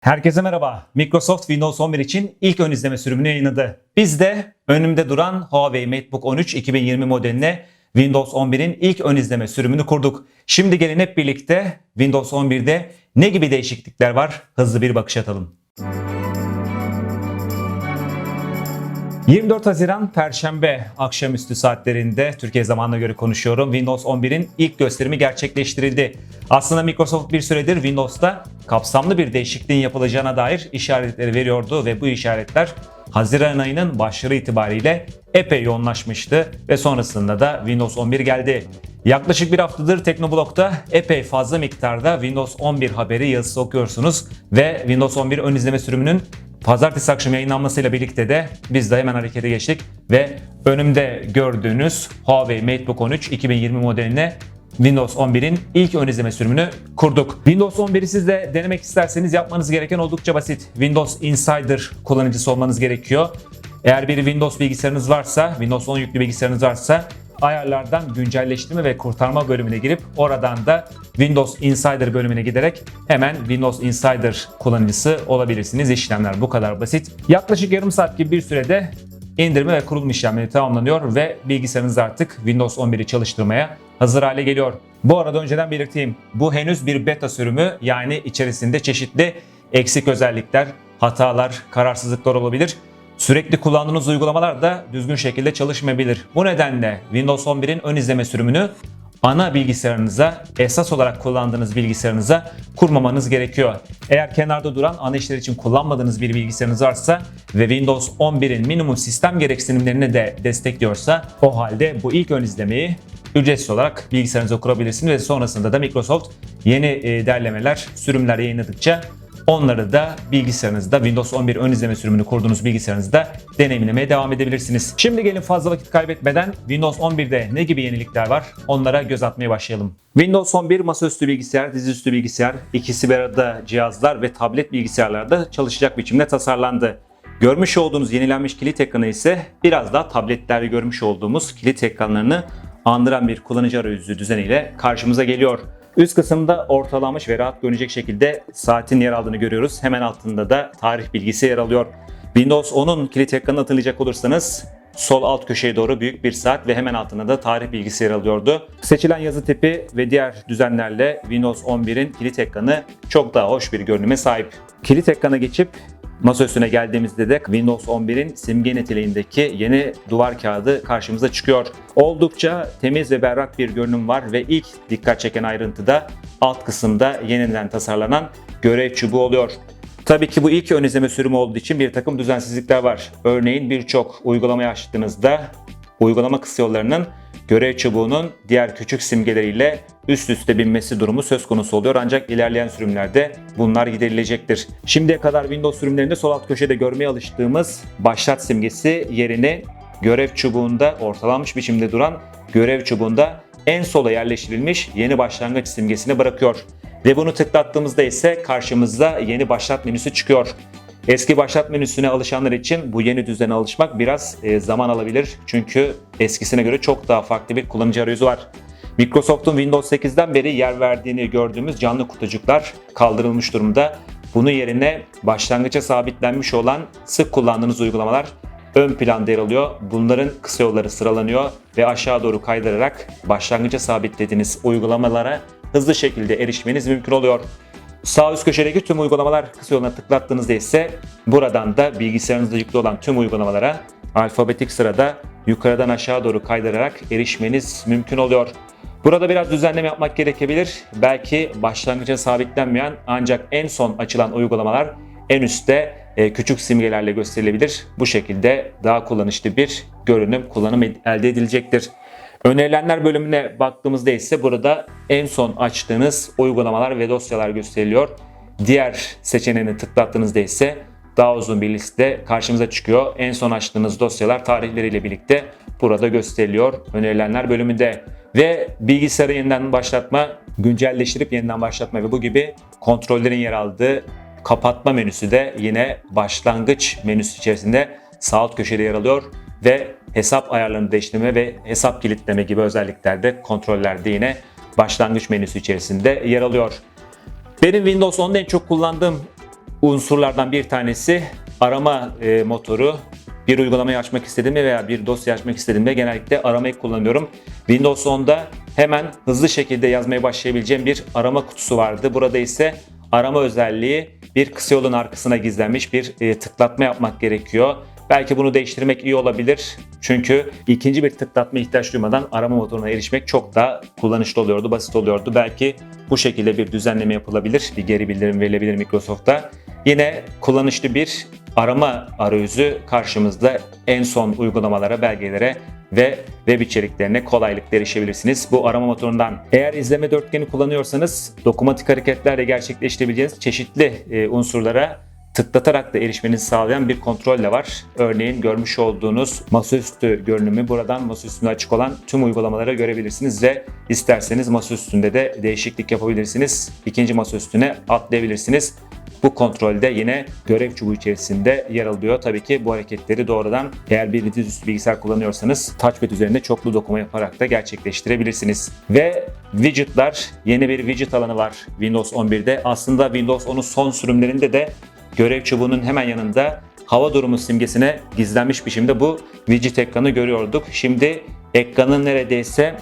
Herkese merhaba. Microsoft Windows 11 için ilk ön izleme sürümünü yayınladı. Biz de önümde duran Huawei MateBook 13 2020 modeline Windows 11'in ilk ön izleme sürümünü kurduk. Şimdi gelin hep birlikte Windows 11'de ne gibi değişiklikler var hızlı bir bakış atalım. 24 Haziran Perşembe akşamüstü saatlerinde Türkiye zamanına göre konuşuyorum. Windows 11'in ilk gösterimi gerçekleştirildi. Aslında Microsoft bir süredir Windows'ta kapsamlı bir değişikliğin yapılacağına dair işaretleri veriyordu ve bu işaretler Haziran ayının başları itibariyle epey yoğunlaşmıştı ve sonrasında da Windows 11 geldi. Yaklaşık bir haftadır Teknoblog'da epey fazla miktarda Windows 11 haberi yazısı okuyorsunuz ve Windows 11 ön izleme sürümünün Pazartesi akşamı yayınlanmasıyla birlikte de biz de hemen harekete geçtik ve önümde gördüğünüz Huawei MateBook 13 2020 modeline Windows 11'in ilk ön izleme sürümünü kurduk. Windows 11'i siz de denemek isterseniz yapmanız gereken oldukça basit. Windows Insider kullanıcısı olmanız gerekiyor. Eğer bir Windows bilgisayarınız varsa, Windows 10 yüklü bilgisayarınız varsa ayarlardan güncelleştirme ve kurtarma bölümüne girip oradan da Windows Insider bölümüne giderek hemen Windows Insider kullanıcısı olabilirsiniz. İşlemler bu kadar basit. Yaklaşık yarım saat gibi bir sürede indirme ve kurulum işlemleri tamamlanıyor ve bilgisayarınız artık Windows 11'i çalıştırmaya hazır hale geliyor. Bu arada önceden belirteyim. Bu henüz bir beta sürümü yani içerisinde çeşitli eksik özellikler, hatalar, kararsızlıklar olabilir. Sürekli kullandığınız uygulamalar da düzgün şekilde çalışmayabilir. Bu nedenle Windows 11'in ön izleme sürümünü ana bilgisayarınıza, esas olarak kullandığınız bilgisayarınıza kurmamanız gerekiyor. Eğer kenarda duran ana işler için kullanmadığınız bir bilgisayarınız varsa ve Windows 11'in minimum sistem gereksinimlerini de destekliyorsa o halde bu ilk ön izlemeyi ücretsiz olarak bilgisayarınıza kurabilirsiniz ve sonrasında da Microsoft yeni e, derlemeler, sürümler yayınladıkça Onları da bilgisayarınızda Windows 11 ön izleme sürümünü kurduğunuz bilgisayarınızda deneyimlemeye devam edebilirsiniz. Şimdi gelin fazla vakit kaybetmeden Windows 11'de ne gibi yenilikler var onlara göz atmaya başlayalım. Windows 11 masaüstü bilgisayar, dizüstü bilgisayar, ikisi bir arada cihazlar ve tablet bilgisayarlarda çalışacak biçimde tasarlandı. Görmüş olduğunuz yenilenmiş kilit ekranı ise biraz daha tabletlerde görmüş olduğumuz kilit ekranlarını andıran bir kullanıcı arayüzü düzeniyle karşımıza geliyor. Üst kısımda ortalanmış ve rahat görünecek şekilde saatin yer aldığını görüyoruz. Hemen altında da tarih bilgisi yer alıyor. Windows 10'un kilit ekranını hatırlayacak olursanız sol alt köşeye doğru büyük bir saat ve hemen altında da tarih bilgisi yer alıyordu. Seçilen yazı tipi ve diğer düzenlerle Windows 11'in kilit ekranı çok daha hoş bir görünüme sahip. Kilit ekrana geçip Masa geldiğimizde de Windows 11'in simge niteliğindeki yeni duvar kağıdı karşımıza çıkıyor. Oldukça temiz ve berrak bir görünüm var ve ilk dikkat çeken ayrıntı da alt kısımda yeniden tasarlanan görev çubuğu oluyor. Tabii ki bu ilk ön izleme sürümü olduğu için bir takım düzensizlikler var. Örneğin birçok uygulamayı açtığınızda uygulama kısa yollarının görev çubuğunun diğer küçük simgeleriyle üst üste binmesi durumu söz konusu oluyor ancak ilerleyen sürümlerde bunlar giderilecektir. Şimdiye kadar Windows sürümlerinde sol alt köşede görmeye alıştığımız başlat simgesi yerini görev çubuğunda ortalanmış biçimde duran görev çubuğunda en sola yerleştirilmiş yeni başlangıç simgesini bırakıyor. Ve bunu tıklattığımızda ise karşımızda yeni başlat menüsü çıkıyor. Eski başlat menüsüne alışanlar için bu yeni düzene alışmak biraz e, zaman alabilir. Çünkü eskisine göre çok daha farklı bir kullanıcı arayüzü var. Microsoft'un Windows 8'den beri yer verdiğini gördüğümüz canlı kutucuklar kaldırılmış durumda. Bunun yerine başlangıça sabitlenmiş olan sık kullandığınız uygulamalar ön planda yer alıyor. Bunların kısa yolları sıralanıyor ve aşağı doğru kaydırarak başlangıça sabitlediğiniz uygulamalara hızlı şekilde erişmeniz mümkün oluyor. Sağ üst köşedeki tüm uygulamalar kısa yoluna tıklattığınızda ise buradan da bilgisayarınızda yüklü olan tüm uygulamalara alfabetik sırada yukarıdan aşağı doğru kaydırarak erişmeniz mümkün oluyor. Burada biraz düzenleme yapmak gerekebilir. Belki başlangıca sabitlenmeyen ancak en son açılan uygulamalar en üstte e, küçük simgelerle gösterilebilir. Bu şekilde daha kullanışlı bir görünüm, kullanım elde edilecektir. Önerilenler bölümüne baktığımızda ise burada en son açtığınız uygulamalar ve dosyalar gösteriliyor. Diğer seçeneğini tıklattığınızda ise daha uzun bir liste karşımıza çıkıyor. En son açtığınız dosyalar tarihleriyle birlikte burada gösteriliyor önerilenler bölümünde. Ve bilgisayarı yeniden başlatma, güncelleştirip yeniden başlatma ve bu gibi kontrollerin yer aldığı kapatma menüsü de yine başlangıç menüsü içerisinde sağ alt köşede yer alıyor ve hesap ayarlarını değiştirme ve hesap kilitleme gibi özelliklerde kontrollerde yine başlangıç menüsü içerisinde yer alıyor. Benim Windows 10'da en çok kullandığım unsurlardan bir tanesi arama e, motoru. Bir uygulamayı açmak istediğimde veya bir dosya açmak istediğimde genellikle aramayı kullanıyorum. Windows 10'da hemen hızlı şekilde yazmaya başlayabileceğim bir arama kutusu vardı. Burada ise arama özelliği bir kısa yolun arkasına gizlenmiş bir e, tıklatma yapmak gerekiyor. Belki bunu değiştirmek iyi olabilir. Çünkü ikinci bir tıklatma ihtiyaç duymadan arama motoruna erişmek çok daha kullanışlı oluyordu, basit oluyordu. Belki bu şekilde bir düzenleme yapılabilir, bir geri bildirim verilebilir Microsoft'ta. Yine kullanışlı bir arama arayüzü karşımızda en son uygulamalara, belgelere ve web içeriklerine kolaylıkla erişebilirsiniz bu arama motorundan. Eğer izleme dörtgeni kullanıyorsanız dokunmatik hareketlerle gerçekleştirebileceğiniz çeşitli e, unsurlara tıklatarak da erişmenizi sağlayan bir kontrol de var. Örneğin görmüş olduğunuz masaüstü görünümü buradan masaüstünde açık olan tüm uygulamalara görebilirsiniz ve isterseniz masaüstünde de değişiklik yapabilirsiniz. İkinci masaüstüne atlayabilirsiniz. Bu kontrolde yine görev çubuğu içerisinde yer alıyor. Tabii ki bu hareketleri doğrudan eğer bir dizüstü bilgisayar kullanıyorsanız touchpad üzerinde çoklu dokuma yaparak da gerçekleştirebilirsiniz. Ve widgetlar yeni bir widget alanı var Windows 11'de. Aslında Windows 10'un son sürümlerinde de görev çubuğunun hemen yanında hava durumu simgesine gizlenmiş biçimde bu widget ekranı görüyorduk. Şimdi ekranın neredeyse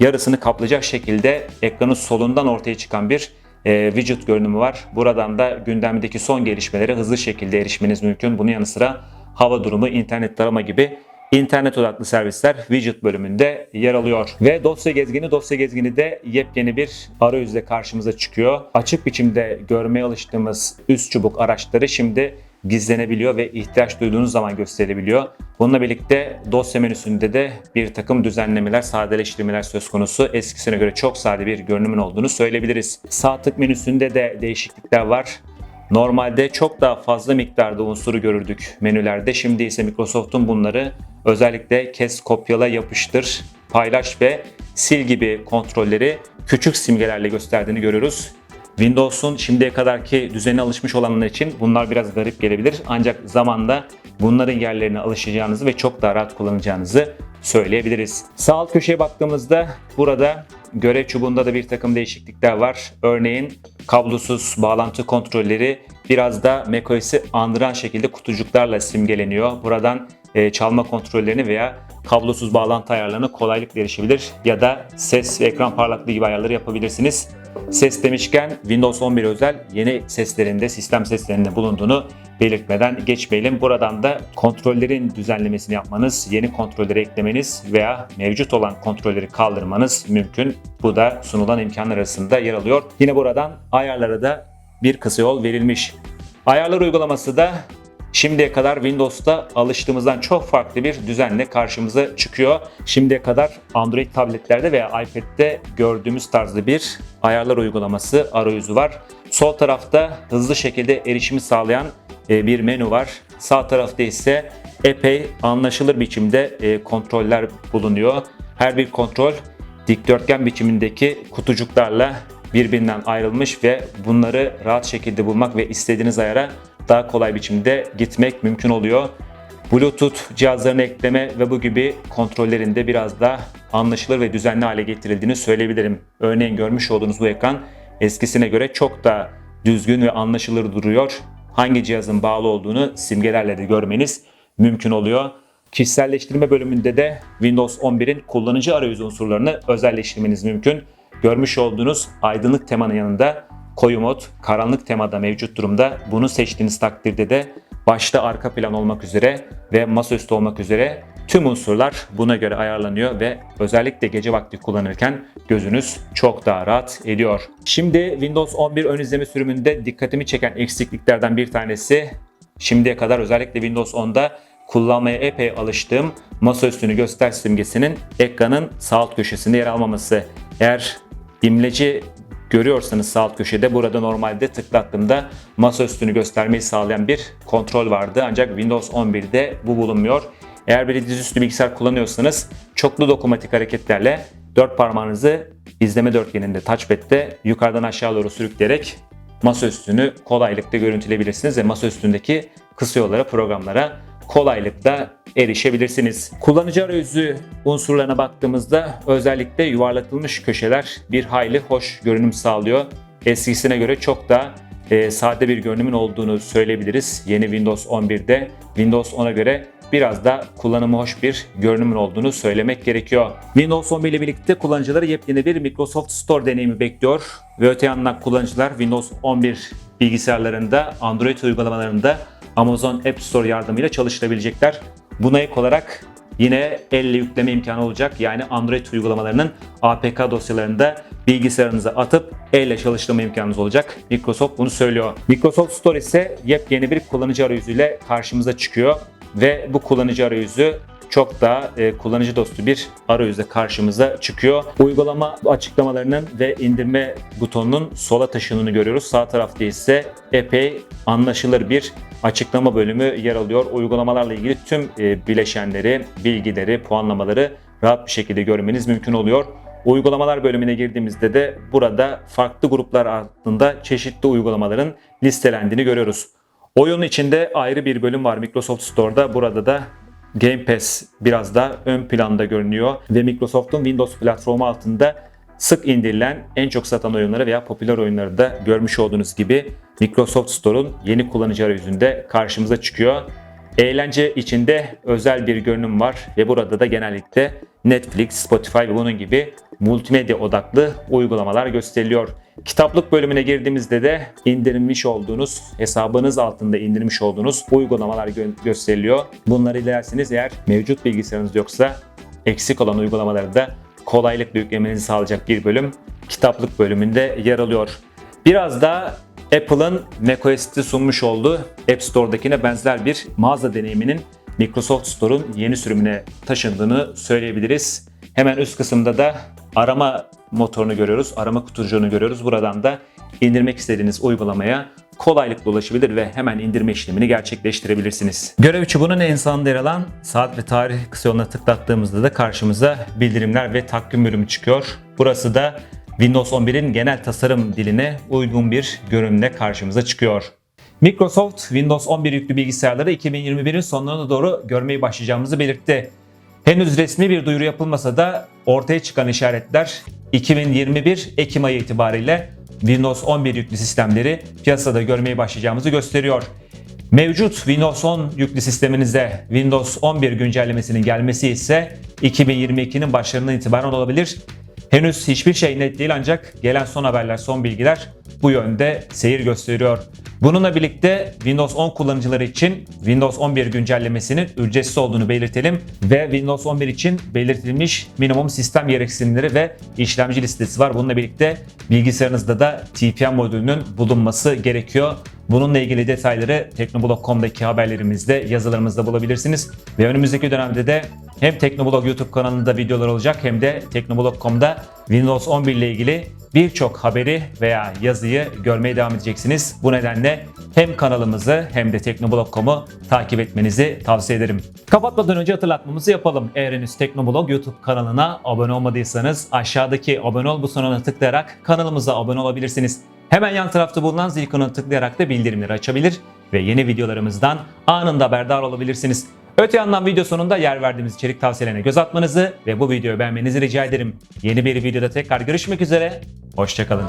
yarısını kaplayacak şekilde ekranın solundan ortaya çıkan bir e, widget görünümü var. Buradan da gündemdeki son gelişmelere hızlı şekilde erişmeniz mümkün. Bunun yanı sıra hava durumu, internet tarama gibi internet odaklı servisler widget bölümünde yer alıyor. Ve dosya gezgini, dosya gezgini de yepyeni bir arayüzle karşımıza çıkıyor. Açık biçimde görmeye alıştığımız üst çubuk araçları şimdi gizlenebiliyor ve ihtiyaç duyduğunuz zaman gösterilebiliyor. Bununla birlikte dosya menüsünde de bir takım düzenlemeler, sadeleştirmeler söz konusu. Eskisine göre çok sade bir görünümün olduğunu söyleyebiliriz. Sağ tık menüsünde de değişiklikler var. Normalde çok daha fazla miktarda unsuru görürdük menülerde. Şimdi ise Microsoft'un bunları özellikle kes, kopyala, yapıştır, paylaş ve sil gibi kontrolleri küçük simgelerle gösterdiğini görüyoruz. Windows'un şimdiye kadarki düzene alışmış olanlar için bunlar biraz garip gelebilir. Ancak zamanla bunların yerlerine alışacağınızı ve çok daha rahat kullanacağınızı söyleyebiliriz. Sağ alt köşeye baktığımızda burada görev çubuğunda da bir takım değişiklikler var. Örneğin kablosuz bağlantı kontrolleri biraz da macOS'i andıran şekilde kutucuklarla simgeleniyor. Buradan e, çalma kontrollerini veya kablosuz bağlantı ayarlarına kolaylıkla erişebilir ya da ses ve ekran parlaklığı gibi ayarları yapabilirsiniz. Ses demişken Windows 11 özel yeni seslerinde, sistem seslerinde bulunduğunu belirtmeden geçmeyelim. Buradan da kontrollerin düzenlemesini yapmanız, yeni kontrolleri eklemeniz veya mevcut olan kontrolleri kaldırmanız mümkün. Bu da sunulan imkanlar arasında yer alıyor. Yine buradan ayarlara da bir kısa yol verilmiş. Ayarlar uygulaması da Şimdiye kadar Windows'ta alıştığımızdan çok farklı bir düzenle karşımıza çıkıyor. Şimdiye kadar Android tabletlerde veya iPad'de gördüğümüz tarzda bir ayarlar uygulaması arayüzü var. Sol tarafta hızlı şekilde erişimi sağlayan e, bir menü var. Sağ tarafta ise epey anlaşılır biçimde e, kontroller bulunuyor. Her bir kontrol dikdörtgen biçimindeki kutucuklarla birbirinden ayrılmış ve bunları rahat şekilde bulmak ve istediğiniz ayara daha kolay biçimde gitmek mümkün oluyor. Bluetooth cihazlarını ekleme ve bu gibi kontrollerinde biraz daha anlaşılır ve düzenli hale getirildiğini söyleyebilirim. Örneğin görmüş olduğunuz bu ekran eskisine göre çok daha düzgün ve anlaşılır duruyor. Hangi cihazın bağlı olduğunu simgelerle de görmeniz mümkün oluyor. Kişiselleştirme bölümünde de Windows 11'in kullanıcı arayüzü unsurlarını özelleştirmeniz mümkün. Görmüş olduğunuz aydınlık temanın yanında koyu mod karanlık temada mevcut durumda. Bunu seçtiğiniz takdirde de başta arka plan olmak üzere ve masaüstü olmak üzere tüm unsurlar buna göre ayarlanıyor ve özellikle gece vakti kullanırken gözünüz çok daha rahat ediyor. Şimdi Windows 11 ön izleme sürümünde dikkatimi çeken eksikliklerden bir tanesi şimdiye kadar özellikle Windows 10'da kullanmaya epey alıştığım masaüstünü göster simgesinin ekranın sağ alt köşesinde yer almaması. Eğer imleci görüyorsanız sağ alt köşede burada normalde tıklattığımda masa üstünü göstermeyi sağlayan bir kontrol vardı. Ancak Windows 11'de bu bulunmuyor. Eğer bir dizüstü bilgisayar kullanıyorsanız çoklu dokunmatik hareketlerle dört parmağınızı izleme dörtgeninde touchpad'de yukarıdan aşağı doğru sürükleyerek masa üstünü kolaylıkla görüntüleyebilirsiniz ve masa üstündeki kısa yollara, programlara kolaylıkla erişebilirsiniz. Kullanıcı arayüzü unsurlarına baktığımızda özellikle yuvarlatılmış köşeler bir hayli hoş görünüm sağlıyor. Eskisine göre çok da e, sade bir görünümün olduğunu söyleyebiliriz. Yeni Windows 11'de Windows 10'a göre biraz da kullanımı hoş bir görünümün olduğunu söylemek gerekiyor. Windows 11 ile birlikte kullanıcıları yepyeni bir Microsoft Store deneyimi bekliyor. Ve öte yandan kullanıcılar Windows 11 bilgisayarlarında, Android uygulamalarında Amazon App Store yardımıyla çalıştırabilecekler. Buna ek olarak yine elle yükleme imkanı olacak. Yani Android uygulamalarının APK dosyalarında bilgisayarınıza atıp elle çalıştırma imkanınız olacak. Microsoft bunu söylüyor. Microsoft Store ise yepyeni bir kullanıcı arayüzüyle karşımıza çıkıyor ve bu kullanıcı arayüzü çok daha e, kullanıcı dostu bir arayüzle karşımıza çıkıyor. Uygulama açıklamalarının ve indirme butonunun sola taşındığını görüyoruz. Sağ tarafta ise epey anlaşılır bir açıklama bölümü yer alıyor. Uygulamalarla ilgili tüm e, bileşenleri, bilgileri, puanlamaları rahat bir şekilde görmeniz mümkün oluyor. Uygulamalar bölümüne girdiğimizde de burada farklı gruplar altında çeşitli uygulamaların listelendiğini görüyoruz. Oyun içinde ayrı bir bölüm var Microsoft Store'da. Burada da Game Pass biraz daha ön planda görünüyor ve Microsoft'un Windows platformu altında sık indirilen en çok satan oyunları veya popüler oyunları da görmüş olduğunuz gibi Microsoft Store'un yeni kullanıcı arayüzünde karşımıza çıkıyor. Eğlence içinde özel bir görünüm var ve burada da genellikle Netflix, Spotify ve bunun gibi multimedya odaklı uygulamalar gösteriliyor. Kitaplık bölümüne girdiğimizde de indirmiş olduğunuz, hesabınız altında indirmiş olduğunuz uygulamalar gö- gösteriliyor. Bunları dilerseniz eğer mevcut bilgisayarınız yoksa eksik olan uygulamaları da kolaylıkla yüklemenizi sağlayacak bir bölüm kitaplık bölümünde yer alıyor. Biraz da Apple'ın macOS'te sunmuş olduğu App Store'dakine benzer bir mağaza deneyiminin Microsoft Store'un yeni sürümüne taşındığını söyleyebiliriz. Hemen üst kısımda da arama motorunu görüyoruz, arama kutucuğunu görüyoruz. Buradan da indirmek istediğiniz uygulamaya kolaylıkla ulaşabilir ve hemen indirme işlemini gerçekleştirebilirsiniz. Görev çubuğunun en sağında yer alan saat ve tarih kısa yoluna tıklattığımızda da karşımıza bildirimler ve takvim bölümü çıkıyor. Burası da Windows 11'in genel tasarım diline uygun bir görünümle karşımıza çıkıyor. Microsoft Windows 11 yüklü bilgisayarları 2021'in sonlarına doğru görmeye başlayacağımızı belirtti. Henüz resmi bir duyuru yapılmasa da ortaya çıkan işaretler 2021 Ekim ayı itibariyle Windows 11 yüklü sistemleri piyasada görmeye başlayacağımızı gösteriyor. Mevcut Windows 10 yüklü sisteminize Windows 11 güncellemesinin gelmesi ise 2022'nin başlarından itibaren olabilir. Henüz hiçbir şey net değil ancak gelen son haberler, son bilgiler bu yönde seyir gösteriyor. Bununla birlikte Windows 10 kullanıcıları için Windows 11 güncellemesinin ücretsiz olduğunu belirtelim ve Windows 11 için belirtilmiş minimum sistem gereksinimleri ve işlemci listesi var. Bununla birlikte bilgisayarınızda da TPM modülünün bulunması gerekiyor. Bununla ilgili detayları Teknoblog.com'daki haberlerimizde, yazılarımızda bulabilirsiniz. Ve önümüzdeki dönemde de hem Teknoblog YouTube kanalında videolar olacak hem de Teknoblog.com'da Windows 11 ile ilgili birçok haberi veya yazıyı görmeye devam edeceksiniz. Bu nedenle hem kanalımızı hem de Teknoblog.com'u takip etmenizi tavsiye ederim. Kapatmadan önce hatırlatmamızı yapalım. Eğer henüz Teknoblog YouTube kanalına abone olmadıysanız aşağıdaki abone ol butonuna tıklayarak kanalımıza abone olabilirsiniz. Hemen yan tarafta bulunan zil ikonuna tıklayarak da bildirimleri açabilir ve yeni videolarımızdan anında haberdar olabilirsiniz. Öte yandan video sonunda yer verdiğimiz içerik tavsiyelerine göz atmanızı ve bu videoyu beğenmenizi rica ederim. Yeni bir videoda tekrar görüşmek üzere, hoşçakalın.